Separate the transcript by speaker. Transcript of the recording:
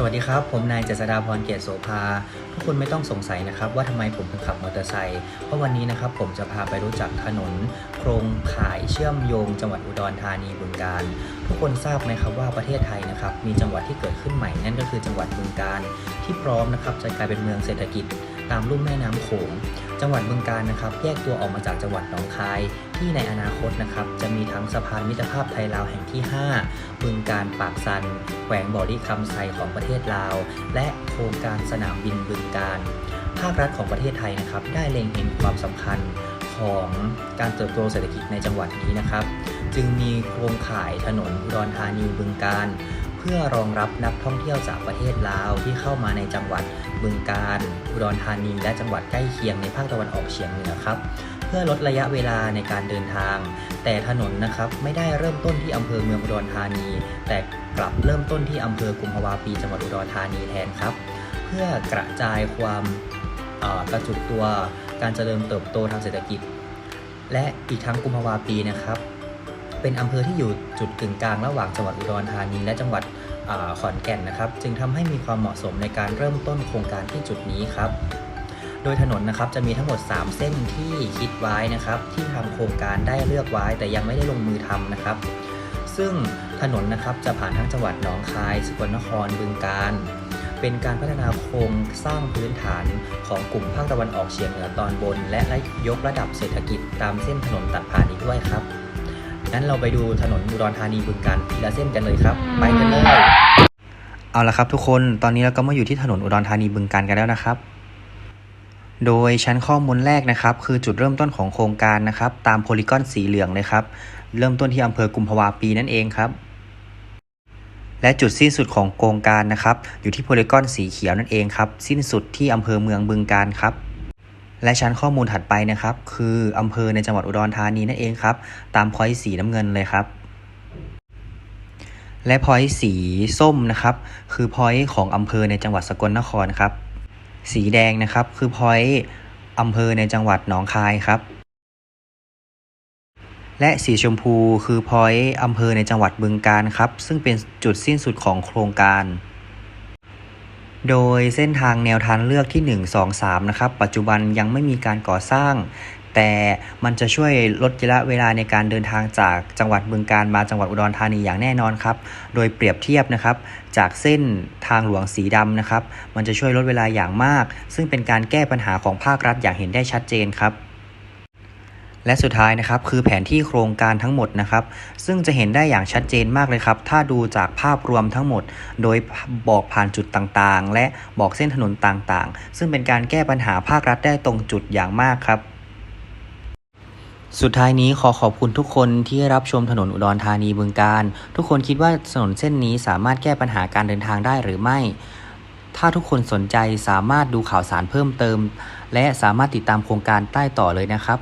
Speaker 1: สวัสดีครับ ผมนายเจษดาพรเกียรติโสภา ทุกคนไม่ต้องสงสัยนะครับว่าทำไมผมถึงขับมอเตอร์ไซค์เพราะวันนี้นะครับผมจะพาไปรู้จักถนน โครงข่ายเชื่อมโยง จังหวัดอุดรธานีบึงการ ทุกคนทราบไหมครับว่าประเทศไทยนะครับมีจังหวัดที่เกิดขึ้นใหม่นั่นก็คือจังหวัดบึงการ ที่พร้อมนะครับจะกลายเป็นเมืองเศรษฐกิจ ตามลุ่มแม่น้ำโขง จังหวัดบึงกาฬนะครับแยกตัวออกมาจากจังหวัดหนองคาย ที่ในอนาคตนะครับจะมีทั้งสะพานมิตรภาพไทยลาวแห่งที่ 5 บึงการปากซันแขวงบ่อลี่คำไซของประเทศลาว และโครงการสนามบินบึงการภาครัฐของประเทศไทยนะครับได้เล็งเห็นความสำคัญของการเติบโตเศรษฐกิจในจังหวัดนี้นะครับ จึงมีโครงข่ายถนนอุดรธานีบึงการ เพื่อรองรับนักท่องเที่ยวจากประเทศลาวที่เข้ามาในจังหวัดบึงการอุดรธานี และจังหวัดใกล้เคียงในภาคตะวันออกเฉียงเหนือครับเพื่อลดระยะเวลาในการเดินทาง แต่ถนนนะครับไม่ได้เริ่มต้นที่อำเภอเมืองอุดรธานี แต่กลับเริ่มต้นที่อำเภอกุมภาวาปีจังหวัดอุดรธานีแทนครับ เพื่อกระจายความกระจุกตัวการเจริญเติบโตทางเศรษฐกิจ และอีกทั้งกุมภาวาปีนะครับ เป็นอำเภอที่อยู่จุดกึ่งกลางระหว่างจังหวัดอุดรธานีและจังหวัดขอนแก่นนะครับ จึงทำให้มีความเหมาะสมในการเริ่มต้นโครงการที่จุดนี้ครับ โดยถนนนะครับจะมีทั้งหมด 3 เส้นที่คิดไว้นะครับ ที่ทาโครงการได้เลือกไว้ แต่ยังไม่ได้ลงมือทำนะครับ ซึ่งถนนนะครับจะผ่านทั้งจังหวัดหนองคายสกลนครบึงกาฬเป็นการพัฒนาโครงสร้างพื้นฐานของกลุ่มภาคตะวันออกเฉียงเหนือตอนบน และยกระดับเศรษฐกิจตามเส้นถนนตัดผ่านอีกด้วยครับ งั้นเราไปดูถนนอุดรธานีบึงกาฬทีละเส้นกันเลยครับ ไปกันเลยเอาละครับทุกคนตอนนี้เราก็มาอยู่ที่ถนนอุดรธานีบึงกาฬกันแล้วนะครับ โดยชั้นข้อมูลแรกนะครับ คือจุดเริ่มต้นของโครงการนะครับ ตามโพลีกอนสีเหลืองเลยครับ เริ่มต้นที่อำเภอกุมภาวาปีนั่นเองครับและจุดสิ้นสุดของโครงการนะครับ อยู่ที่โพลีกอนสีเขียวนั่นเองครับ สิ้นสุดที่อำเภอเมืองบึงกาฬครับ และชั้นข้อมูลถัดไปนะครับ คืออำเภอในจังหวัดอุดรธานีนั่นเองครับ ตามพอยต์สีน้ำเงินเลยครับ และพอยต์สีส้มนะครับ คือพอยต์ของอำเภอในจังหวัดสกลนครครับ สีแดงนะครับ คือพอยต์อำเภอในจังหวัดหนองคายครับ และสีชมพูคือพอยต์อำเภอในจังหวัดบึงกาฬครับ ซึ่งเป็นจุดสิ้นสุดของโครงการ โดยเส้นทางแนวทางเลือกที่ 1 2 3 นะครับ ปัจจุบันยังไม่มีการก่อสร้าง แต่มันจะช่วยลดระยะเวลาในการเดินทางจากจังหวัดบึงการมาจังหวัดอุดรธานีอย่างแน่นอนครับ โดยเปรียบเทียบนะครับจากเส้นทางหลวงสีดำนะครับ มันจะช่วยลดเวลาอย่างมาก ซึ่งเป็นการแก้ปัญหาของภาครัฐอย่างเห็นได้ชัดเจนครับ และสุดท้ายนะครับคือแผนที่โครงการทั้งหมดนะครับ ซึ่งจะเห็นได้อย่างชัดเจนมากเลยครับ ถ้าดูจากภาพรวมทั้งหมด โดยบอกผ่านจุดต่างๆ และบอกเส้นถนนต่างๆ ซึ่งเป็นการแก้ปัญหาภาครัฐได้ตรงจุดอย่างมากครับสุดท้ายนี้ขอขอบคุณทุกคนที่รับชมถนนอุดรธานีบึงการ ทุกคนคิดว่าถนนเส้นนี้สามารถแก้ปัญหาการเดินทางได้หรือไม่ ถ้าทุกคนสนใจสามารถดูข่าวสารเพิ่มเติม และสามารถติดตามโครงการใต้ต่อเลยนะครับ